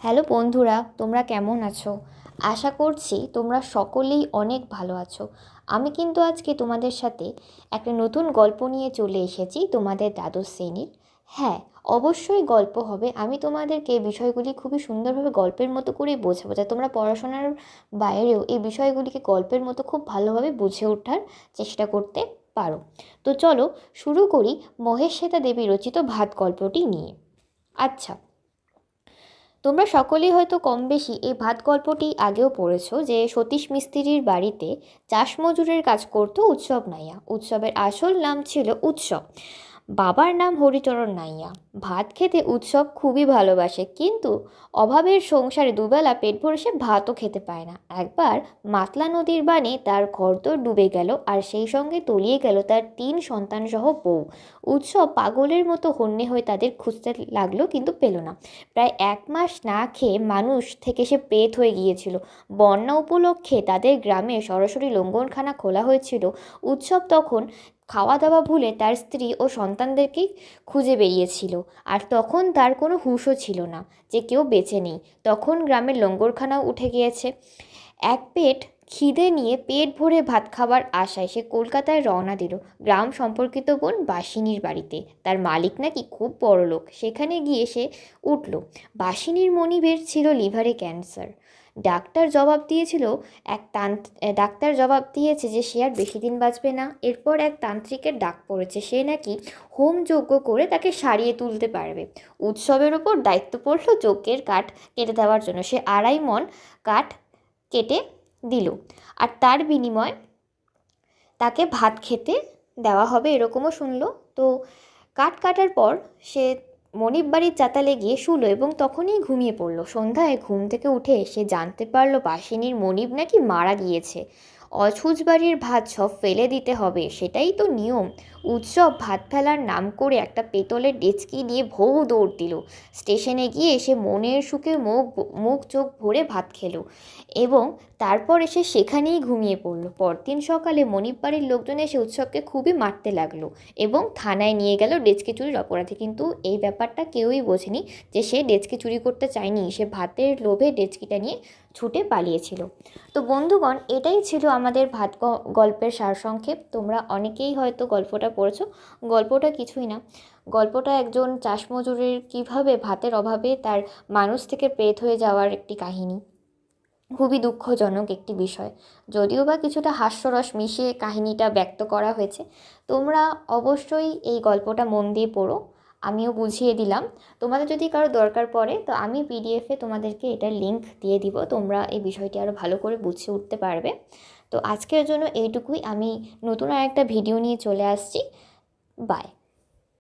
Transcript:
Hello বন্ধুরা, তোমরা কেমন আছো? আশা করছি তোমরা সকলেই অনেক ভালো আছো। আমি কিন্তু আজকে তোমাদের সাথে একটা নতুন গল্প নিয়ে চলে এসেছি তোমাদের দ্বাদশ শ্রেণির। হ্যাঁ অবশ্যই গল্প হবে। আমি তোমাদেরকে বিষয়গুলি খুবই সুন্দরভাবে গল্পের মতো করেই বোঝাবো। যাতে তোমরা পড়াশোনার বাইরেও এই বিষয়গুলিকে গল্পের মতো খুব ভালোভাবে বুঝে ওঠার চেষ্টা করতে পারো। তো চলো শুরু করি মহেশ্বেতা দেবী রচিত ভাত গল্পটি নিয়ে। আচ্ছা তোমরা সকলেই হয়তো কম বেশি এই ভাত গল্পটি আগেও পড়েছ যে সতীশ মিস্ত্রির বাড়িতে চাষ মজুরের কাজ করত উৎসব নাইয়া। উৎসবের আসল নাম ছিল উৎসব। বাবার নাম হরিচরণ নাইয়া। ভাত খেতে উৎসব খুবই ভালোবাসে, কিন্তু অভাবের সংসারে দুবেলা পেট ভরে সে ভাতও খেতে পায় না। একবার মাতলা নদীর বানে তার ঘরদোর ডুবে গেল আর সেই সঙ্গে তলিয়ে গেল তার তিন সন্তানসহ বউ। উৎসব পাগলের মতো হন্যে হয়ে তাদের খুঁজতে লাগল কিন্তু পেল না। প্রায় এক মাস না খেয়ে মানুষ থেকে সে প্রেত হয়ে গিয়েছিল। বন্যা উপলক্ষে তাদের গ্রামে সরাসরি লঙ্গনখানা খোলা হয়েছিল। উৎসব তখন খাওয়া দাওয়া ভুলে তার স্ত্রী ও সন্তানদেরকেই খুঁজে বেরিয়েছিল। আর তখন তার কোনো হুঁশও ছিল না যে কেউ বেঁচে নেই। তখন গ্রামের লঙ্গরখানাও উঠে গিয়েছে। এক পেট খিদে নিয়ে পেট ভরে ভাত খাবার আশায় সে কলকাতায় রওনা দিল গ্রাম সম্পর্কিত বোন বাসিনীর বাড়িতে। তার মালিক নাকি খুব বড় লোক সেখানে গিয়ে সে উঠল। বাসিনীর মনিবের ছিল লিভারে ক্যান্সার। ডাক্তার জবাব দিয়েছিল, এক তান্ত্র ডাক্তার জবাব দিয়েছে যে সে আর বেশি দিন বাঁচবে না। এরপর এক তান্ত্রিকের ডাক পড়েছে, সে নাকি হোম যজ্ঞ করে তাকে সারিয়ে তুলতে পারবে। উৎসবের ওপর দায়িত্ব পড়ল যজ্ঞের কাঠ কেটে দেওয়ার জন্য। সে আড়াই মন কাঠ কেটে দিল আর তার বিনিময় তাকে ভাত খেতে দেওয়া হবে এরকমও শুনলো। তো কাঠ কাটার পর সে মনিব বাড়ির চাতালে গিয়ে শুলো এবং তখনই ঘুমিয়ে পড়ল। সন্ধ্যায় ঘুম থেকে উঠে সে জানতে পারল বাসিনীর মনিব নাকি মারা গিয়েছে। অছুজ বাড়ির ভাত সব ফেলে দিতে হবে, সেটাই তো নিয়ম। উৎসব ভাত ফেলার নাম করে একটা পেতলের ডেচকি নিয়ে ভৌ দৌড় দিল। স্টেশনে গিয়ে সে মনের সুখে মুখ মুখ চোখ ভরে ভাত খেলো এবং তারপর এসে সেখানেই ঘুমিয়ে পড়ল। পরদিন সকালে মনিব বাড়ির লোকজন এসে উৎসবকে খুবই মারতে লাগল এবং থানায় নিয়ে গেল ডেচকি চুরির অপরাধে। কিন্তু এই ব্যাপারটা কেউই বোঝেনি যে সে ডেচকি চুরি করতে চায়নি। সে ভাতের লোভে ডেচকিটা নিয়ে ছুটে পালিয়েছিল। তো বন্ধুগণ, এটাই ছিল আমাদের ভাত গল্পের সারসংক্ষেপ। তোমরা অনেকেই হয়তো গল্পটা পড়েছো। গল্পটা কিছুই না। গল্পটা একজন চাষমজুরের কীভাবে ভাতের অভাবে তার মানুষ থেকে প্রেত হয়ে যাওয়ার একটি কাহিনী। খুবই দুঃখজনক একটি বিষয়। যদিও বা কিছুটা হাস্যরস মিশিয়ে কাহিনীটা ব্যক্ত করা হয়েছে, তোমরা অবশ্যই এই গল্পটা মন দিয়ে পড়ো। আমিও বুঝিয়ে দিলাম। তোমাদের যদি কারও দরকার পড়ে, তো আমি পিডিএফে তোমাদেরকে এটার লিঙ্ক দিয়ে দিব। তোমরা এই বিষয়টি আরও ভালো করে বুঝে উঠতে পারবে। তো আজকের জন্য এইটুকুই। আমি নতুন আর একটা ভিডিও নিয়ে চলে আসছি। বাই